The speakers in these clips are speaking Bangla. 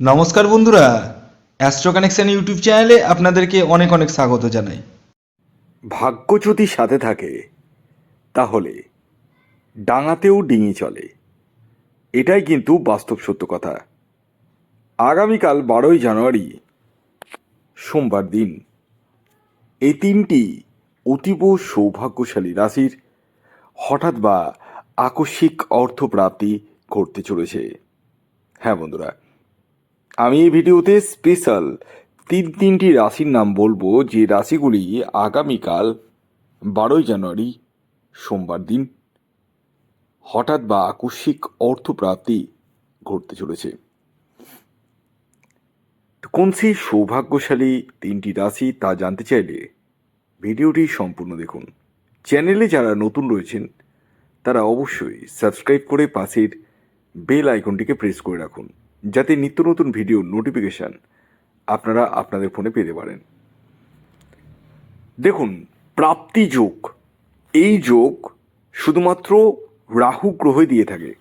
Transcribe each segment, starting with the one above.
নমস্কার বন্ধুরা অ্যাস্ট্রো কানেকশন ইউটিউব চ্যানেলে আপনাদেরকে অনেক অনেক স্বাগত জানাই। ভাগ্য যদি সাথে থাকে, তাহলে ডাঙাতেও ডিঙি চলে। এটাই কিন্তু বাস্তব সত্য কথা। আগামীকাল বারোই জানুয়ারি, সোমবার দিন। এই তিনটি অতীব সৌভাগ্যশালী রাশির হঠাৎ বা আকস্মিক অর্থপ্রাপ্তি ঘটতে চলেছে। হ্যাঁ বন্ধুরা আমি এই ভিডিওতে স্পেশাল তিন তিনটি রাশির নাম বলব। যে রাশিগুলি আগামীকাল বারোই জানুয়ারি সোমবার দিন হঠাৎ বা আকস্মিক অর্থপ্রাপ্তি ঘটতে চলেছে। কোন সেই সৌভাগ্যশালী তিনটি রাশি তা জানতে চাইলে ভিডিওটি সম্পূর্ণ দেখুন। চ্যানেলে যারা নতুন রয়েছেন, তারা অবশ্যই সাবস্ক্রাইব করে পাশের বেল আইকনটিকে প্রেস করে রাখুন। যাতে নিত্য নতুন ভিডিও নোটিফিকেশান আপনারা আপনাদের ফোনে পেতে পারেন। দেখুন, প্রাপ্তি যোগ। এই যোগ শুধুমাত্র রাহু গ্রহে দিয়ে থাকে।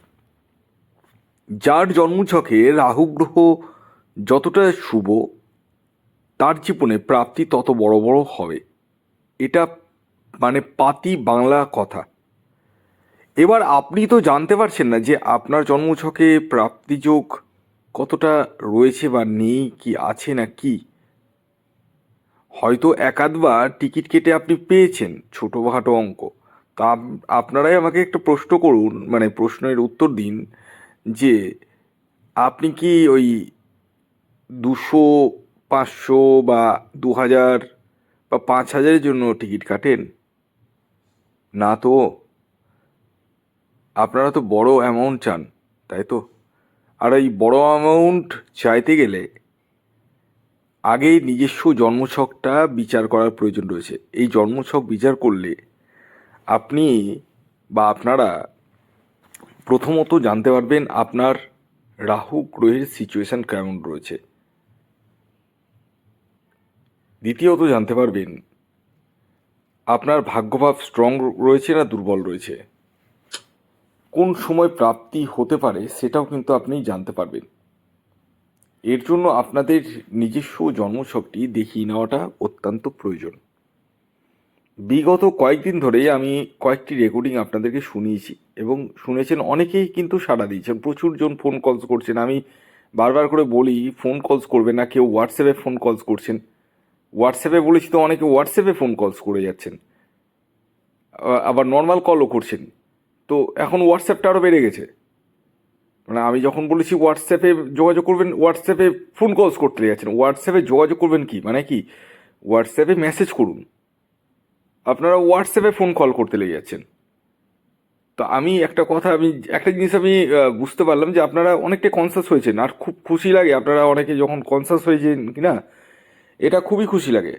যার জন্মছকে রাহু গ্রহ যতটা শুভ, তার জীবনে প্রাপ্তি তত বড় বড় হবে। এটা মানে পাতি বাংলা কথা। এবার আপনি তো জানতে পারছেন না যে আপনার জন্মছকে প্রাপ্তিযোগ কতটা রয়েছে বা নেই, কি আছে না কি? হয়তো একাধবার টিকিট কেটে আপনি পেয়েছেন, ছোটোখাটো অঙ্ক। তা আপ- আপনারাই আমাকে একটা প্রশ্ন করুন মানে প্রশ্নের উত্তর দিন যে, আপনি কি ওই দুশো, পাঁচশো বা দু হাজার বা পাঁচ হাজারের জন্য টিকিট কাটেন? না তো। আপনারা তো বড় অ্যামাউন্ট চান, তাই তো? আর এই বড় অ্যামাউন্ট চাইতে গেলে আগেই নিজস্ব জন্মছকটা বিচার করার প্রয়োজন রয়েছে। এই জন্মছক বিচার করলে আপনি বা আপনারা প্রথমত জানতে পারবেন আপনার রাহু গ্রহের সিচুয়েশন কেমন রয়েছে। দ্বিতীয়ত জানতে পারবেন আপনার ভাগ্যভাব স্ট্রং রয়েছে না দুর্বল রয়েছে। কোন সময় প্রাপ্তি হতে পারে সেটাও কিন্তু আপনি জানতে পারবেন। এর জন্য আপনাদের নিজস্ব জন্মছকটি দেখিয়ে নেওয়াটা অত্যন্ত প্রয়োজন। বিগত কয়েকদিন ধরেই আমি কয়েকটি রেকর্ডিং আপনাদেরকে শুনিয়েছি এবং শুনেছেন অনেকেই কিন্তু সাড়া দিয়েছেন। প্রচুর জন ফোন কলস করছেন। আমি বারবার করে বলি, ফোন কলস করবে না, কেউ হোয়াটসঅ্যাপে ফোন কলস করছেন। হোয়াটসঅ্যাপে বলেছি তো অনেকে হোয়াটসঅ্যাপে ফোন কলস করে যাচ্ছেন। আবার নর্মাল কলও করছেন। তো এখন হোয়াটসঅ্যাপটা আরও বেড়ে গেছে। মানে আমি যখন বলেছি হোয়াটসঅ্যাপে যোগাযোগ করবেন হোয়াটসঅ্যাপে ফোন কলস করতে যাচ্ছেন। হোয়াটসঅ্যাপে যোগাযোগ করবেন কি? মানে কি? হোয়াটসঅ্যাপে মেসেজ করুন। আপনারা হোয়াটসঅ্যাপে ফোন কল করতে লেগে যাচ্ছেন। তো আমি একটা কথা, আমি, একটা জিনিস আমি বুঝতে পারলাম যে আপনারা অনেকটা কনসাস হয়েছেন। আর খুব খুশি লাগে আপনারা অনেকে যখন কনসাস হয়েছেন কি না এটা খুবই খুশি লাগে।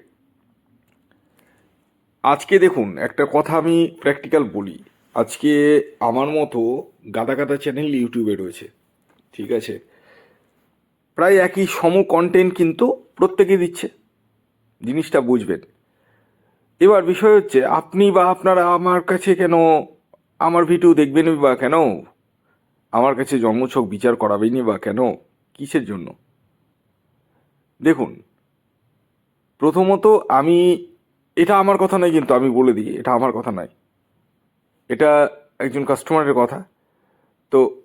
আজকে দেখুন, একটা কথা আমি প্র্যাকটিক্যাল বলি। আজকে আমার মতো গাদা গাদা চ্যানেল ইউটিউবে রয়েছে, ঠিক আছে? প্রায় একই সম কন্টেন্ট কিন্তু প্রত্যেকে দিচ্ছে, জিনিসটা বুঝবেন। এবার বিষয় হচ্ছে, আপনি বা আপনারা আমার কাছে কেন আমার ভিডিও দেখবেন বা কেন? আমার কাছে জন্মছক বিচার করাবেনি বা কেন? কিসের জন্য? দেখুন, প্রথমত আমি, এটা আমার কথা নয় কিন্তু আমি বলে দিই, এটা আমার কথা নয়। এটা একজন কাস্টমারের কথা। তো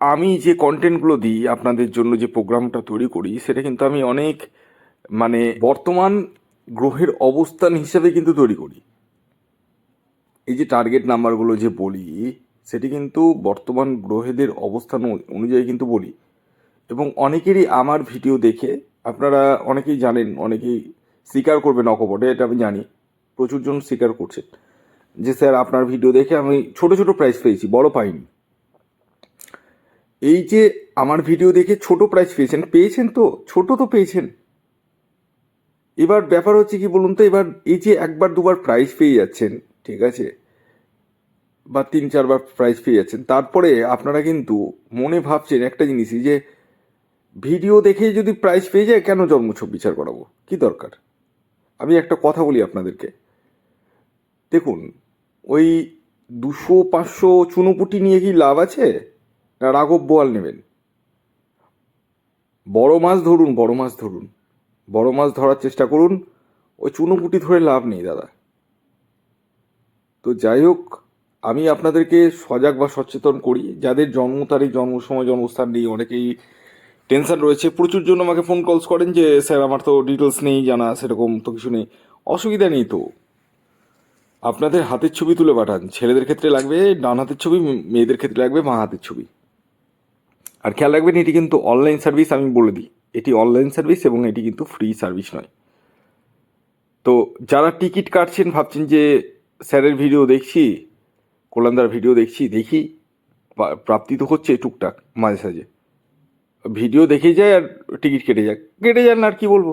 আমি যে কন্টেন্টগুলো দিই, আপনাদের জন্য যে প্রোগ্রামটা তৈরি করি, সেটা কিন্তু আমি অনেক মানে বর্তমান গ্রহের অবস্থান হিসেবে কিন্তু তৈরি করি। এই যে টার্গেট নাম্বারগুলো যে বলি, সেটি কিন্তু বর্তমান গ্রহেদের অবস্থান অনুযায়ী কিন্তু বলি। এবং অনেকেরই আমার ভিডিও দেখে, আপনারা অনেকেই জানেন, অনেকেই স্বীকার করবেন অকপটে এটা আমি জানি। প্রচুরজন স্বীকার করছেন যে স্যার আপনার ভিডিও দেখে আমি ছোট ছোট প্রাইজ পেয়েছি, বড় পাইনি। এই যে আমার ভিডিও দেখে ছোট প্রাইজ পেয়েছেন পেয়েছেন তো, ছোট তো পেয়েছেন। এবার ব্যাপার হচ্ছে কি বলুন তো, এবার এই যে একবার দুবার প্রাইজ পেয়ে যাচ্ছেন, ঠিক আছে? বা তিন চারবার প্রাইজ পেয়ে যাচ্ছেন, তারপরে আপনারা কিন্তু মনে ভাবছেন একটা জিনিসই যে ভিডিও দেখে যদি প্রাইজ পেয়ে যায়, কেন জন্মছক বিচার করাবো? কি দরকার? আমি একটা কথা বলি আপনাদেরকে। দেখুন, ওই দুশো, পাঁচশো চুনোপুটি নিয়ে কি লাভ আছে? না রাঘব বোয়াল নেবেন। বড় মাছ ধরুন, বড় মাছ ধরুন। বড় মাছ ধরার চেষ্টা করুন, ওই চুনোপুটি ধরে লাভ নেই দাদা। তো যাই হোক, আমি আপনাদেরকে সজাগ বা সচেতন করি, যাদের জন্ম তারিখ, জন্ম সময়, জন্মস্থান নেই, অনেকেই টেনশন রয়েছে। প্রচুর জন্য আমাকে ফোন কলস করেন যে, স্যার, আমার তো ডিটেলস নেই, জানা সেরকম তো কিছু নেই। অসুবিধা নেই তো। আপনাদের হাতের ছবি তুলে পাঠান। ছেলেদের ক্ষেত্রে লাগবে, ডান হাতের ছবি, মেয়েদের ক্ষেত্রে লাগবে মা হাতের ছবি। আর খেয়াল রাখবেন, এটি কিন্তু অনলাইন সার্ভিস আমি বলে দিই। এটি অনলাইন সার্ভিস এবং এটি কিন্তু ফ্রি সার্ভিস নয়। তো যারা টিকিট কাটছেন, ভাবছেন যে স্যারের ভিডিও দেখছি কল্যাণদার ভিডিও দেখছি, দেখি প্রাপ্তি তো হচ্ছে টুকটাক, মাঝে সাঝে। ভিডিও দেখে যায় আর টিকিট কেটে যায়। কেটে যান আর কি বলব?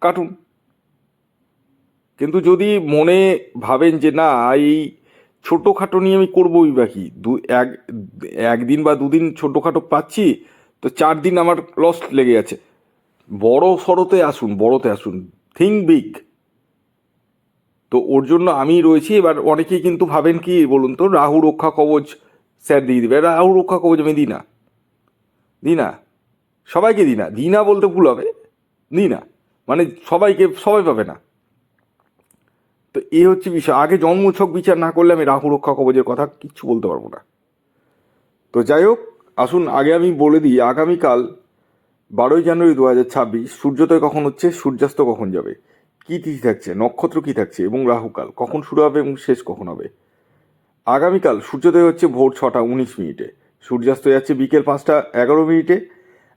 কাটুন। কিন্তু যদি মনে ভাবেন যে না, এই ছোটোখাটো নিয়ে আমি করবোই বা কি? দু, এক, একদিন বা দুদিন ছোটোখাটো পাচ্ছি, তো চার দিন আমার লস লেগে আছে বড় সরতে আসুন, বড়তে আসুন। থিঙ্ক বিগ তো ওর জন্য আমি রয়েছি, এবার অনেকেই কিন্তু ভাবেন কি, বলুন তো, রাহু রক্ষা কবচ স্যার দিয়ে দিবে। রাহু রক্ষা কবচ আমি দিই না। দিই না। সবাইকে দিই না। দিই না বলতে ভুল হবে। দিই না। মানে সবাইকে, সবাই পাবে না। তো এই হচ্ছে বিষয়। আগে জন্মছক বিচার না করলে আমি রাহু রক্ষা কবচের কথা কিচ্ছু বলতে পারব না। তো যাই হোক, আসুন আগে আমি বলে দিই, আগামীকাল বারোই জানুয়ারি দু হাজার ছাব্বিশ, সূর্যোদয় কখন হচ্ছে, সূর্যাস্ত কখন যাবে, কী তিথি থাকছে, নক্ষত্র কী থাকছে এবং রাহুকাল, কখন শুরু হবে এবং শেষ কখন হবে? আগামীকাল সূর্যোদয় হচ্ছে ভোর ছটা উনিশ মিনিটে, সূর্যাস্ত যাচ্ছে বিকেল পাঁচটা এগারো মিনিটে,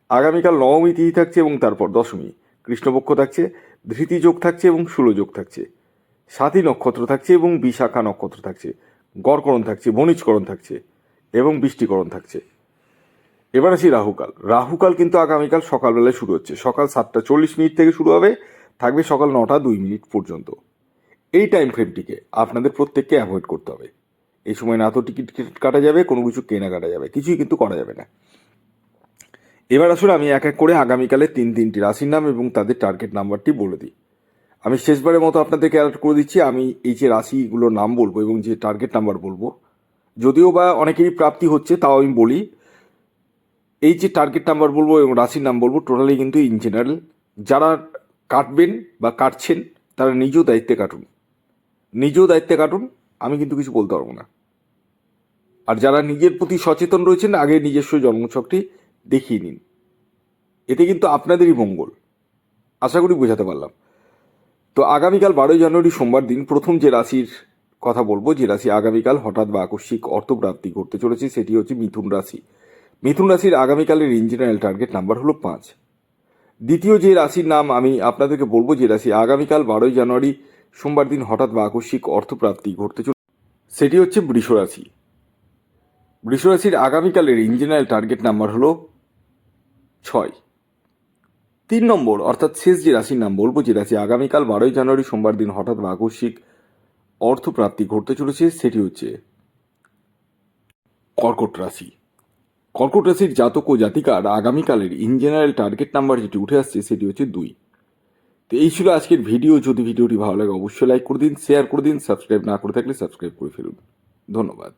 আগামীকাল নবমী তিথি থাকছে এবং তারপর দশমী, কৃষ্ণপক্ষ থাকছে, ধৃতি যোগ থাকছে এবং যোগ থাকছে। সাথী নক্ষত্র থাকছে এবং বিশাখা নক্ষত্র থাকছে। গড়করণ থাকছে, বণিজকরণ থাকছে এবং বৃষ্টিকরণ থাকছে। এবার আসি রাহুকাল। রাহুকাল কিন্তু আগামীকাল সকালবেলায় শুরু হচ্ছে। সকাল সাতটা চল্লিশ মিনিট থেকে শুরু হবে, থাকবে সকাল নটা দুই মিনিট পর্যন্ত। এই টাইম ফ্রেমটিকে আপনাদের প্রত্যেককে অ্যাভয়েড করতে হবে। এই সময় না তো টিকিট কাটা যাবে, কোনো কিছু কেনা কাটা যাবে, কিছুই কিন্তু করা যাবে না। এবার আসলে আমি এক এক করে আগামীকালে তিন তিনটি রাশির নাম এবং তাদের টার্গেট নাম্বারটি বলে দিই। আমি শেষবারের মতো আপনাদেরকে অ্যালার্ট করে দিচ্ছি, আমি এই যে রাশিগুলোর নাম বলব এবং যে টার্গেট নাম্বার বলব, যদিও বা অনেকেরই প্রাপ্তি হচ্ছে তাও আমি বলি, এই যে টার্গেট নাম্বার বলব এবং রাশির নাম বলব টোটালি কিন্তু ইন জেনারেল যারা কাটবেন বা কাটছেন, তারা নিজেও দায়িত্বে কাটুন। নিজেও দায়িত্বে কাটুন, আমি কিন্তু কিছু বলতে পারব না। আর যারা নিজের প্রতি সচেতন রয়েছেন, আগে নিজস্ব জন্মছকটি দেখিয়ে নিন। এতে কিন্তু আপনাদেরই মঙ্গল। আশা করি বোঝাতে পারলাম। তো আগামীকাল বারোই জানুয়ারি সোমবার দিন প্রথম যে রাশির কথা বলব, যে রাশি আগামীকাল হঠাৎ বা আকস্মিক অর্থপ্রাপ্তি ঘটতে চলেছে, সেটি হচ্ছে মিথুন রাশি। মিথুন রাশির আগামীকালের ইঞ্জিনিয়ার টার্গেট নাম্বার হলো পাঁচ। দ্বিতীয় যে রাশির নাম আমি আপনাদেরকে বলব, যে রাশি আগামীকাল বারোই জানুয়ারি সোমবার দিন হঠাৎ বা আকস্মিক অর্থপ্রাপ্তি ঘটতে চলে সেটি হচ্ছে বৃষ রাশি। রাশির আগামীকালের ইঞ্জিনিয়ার টার্গেট নাম্বার হলো ছয়। তিন নম্বর, অর্থাৎ শেষ যে রাশির নাম বলব যে রাশি আগামীকাল বারোই জানুয়ারি সোমবার দিন হঠাৎ আকস্মিক অর্থপ্রাপ্তি ঘটতে চলেছে, সেটি হচ্ছে কর্কট রাশি। কর্কট রাশির জাতক ও জাতিকার আগামীকালের ইন জেনারেল টার্গেট নাম্বার যেটি উঠে আসছে, সেটি হচ্ছে দুই। তো এই ছিল আজকের ভিডিও যদি ভিডিওটি ভালো লাগে, অবশ্যই লাইক করে দিন শেয়ার করে দিন সাবস্ক্রাইব না করে থাকলে সাবস্ক্রাইব করে ফেলুন। ধন্যবাদ।